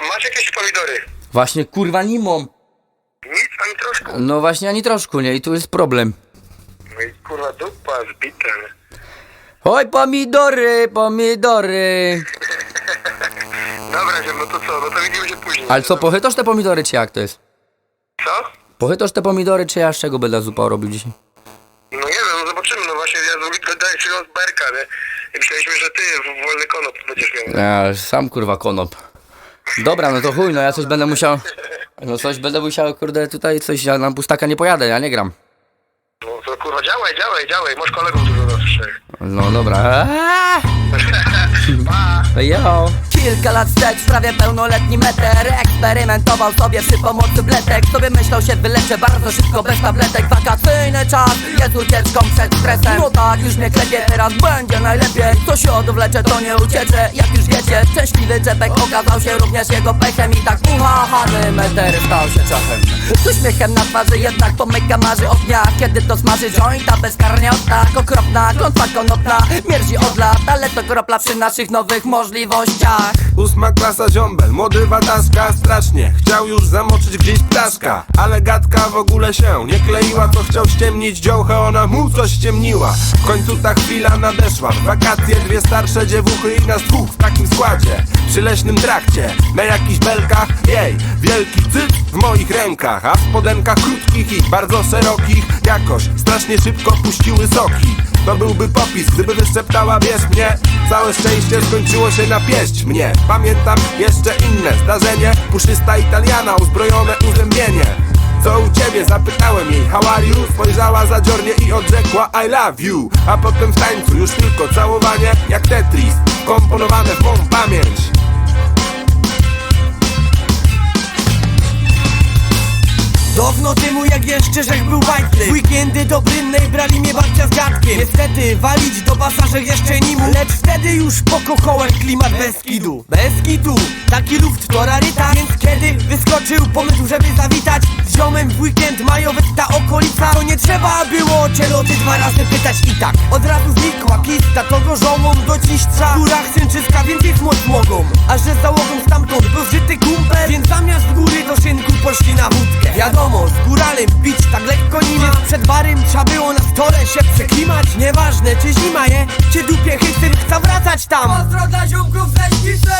A masz jakieś pomidory? Właśnie kurwa nie mam. Nic, ani troszkę. No właśnie ani troszkę nie i tu jest problem. No i kurwa dupa zbita. Oj pomidory, pomidory. Dobra, ziom, no to co? No to widzimy się później. Ale co, pochytasz te pomidory czy jak to jest? Co? Pochytasz te pomidory czy ja z czego będę zupa robił dzisiaj? No nie wiem, no zobaczymy, no właśnie ja z- daję się od Berka, nie? I myśleliśmy, że ty wolny konop będziesz miał. Ja, sam kurwa konop. Dobra, no to chuj, no ja coś będę musiał... No coś będę musiał, kurde, tutaj coś, ja na pustaka nie pojadę, ja nie gram. No to kurwa działaj, działaj, działaj, masz kolegów dużo trzech. No dobra. Aaaa! Yo. Kilka lat wstecz, prawie pełnoletni meter. Eksperymentował sobie przy pomocy bletek. Sobie myślał się wyleczę bardzo szybko bez tabletek. Wakacyjny czas jest ucieczką przed stresem. No tak, już mnie klepie, teraz będzie najlepiej. Co się odwlecze, to nie uciecze. Jak już wiecie, szczęśliwy czepek okazał się również jego pechem. I tak uchachany meter stał się czasem uśmiechem na twarzy jednak pomyka marzy ognia Kiedy to smaży jointa bezkarnie od tak Okropna, klątwa konopna, mierzi od lat Ale to kropla przy naszych nowych możliwościach. Ósma klasa ziombel, młody wataska Strasznie, chciał już zamoczyć gdzieś ptaszka Ale gadka w ogóle się nie kleiła Co chciał ściemnić dziołchę, ona mu coś ściemniła W końcu ta chwila nadeszła W wakacje dwie starsze dziewuchy i nas dwóch w takim składzie Przy leśnym trakcie, na jakichś belkach Jej, wielki cyc w moich rękach A w spodenkach krótkich i bardzo szerokich. Jakoś strasznie szybko puściły soki. To byłby popis, gdyby wyszczeptała wierz mnie. Całe szczęście skończyło się na pieść mnie. Pamiętam jeszcze inne zdarzenie. Puszysta Italiana, uzbrojone uzębienie. Co u ciebie? Zapytałem jej. How are you? Spojrzała zadziornie i odrzekła I love you A potem w tańcu już tylko całowanie Jak Tetris Komponowane w mą pamięć Dawno temu jak jeszcze Rzech był bajtny Weekendy do Brynnej brali mnie babcia z dziadkiem. Niestety walić do pasażek jeszcze nim Lecz wtedy już pokochałem klimat Beskidu Beskidu, taki luft to raryta. Więc kiedy wyskoczył pomysł żeby zawitać Z ziomem w weekend majowy ta okolica To nie trzeba było cieloty dwa razy pytać i tak. Od razu znikła pista kogo żołą do ciszcza W górach synczyska więcej smot mogą. A że załogą stamtąd był żyty kumpel Barem trzeba było na stole się przeklimać Nieważne czy zima je, czy dupie hystry chce wracać tam Pozdro dla ziomków Ślicy!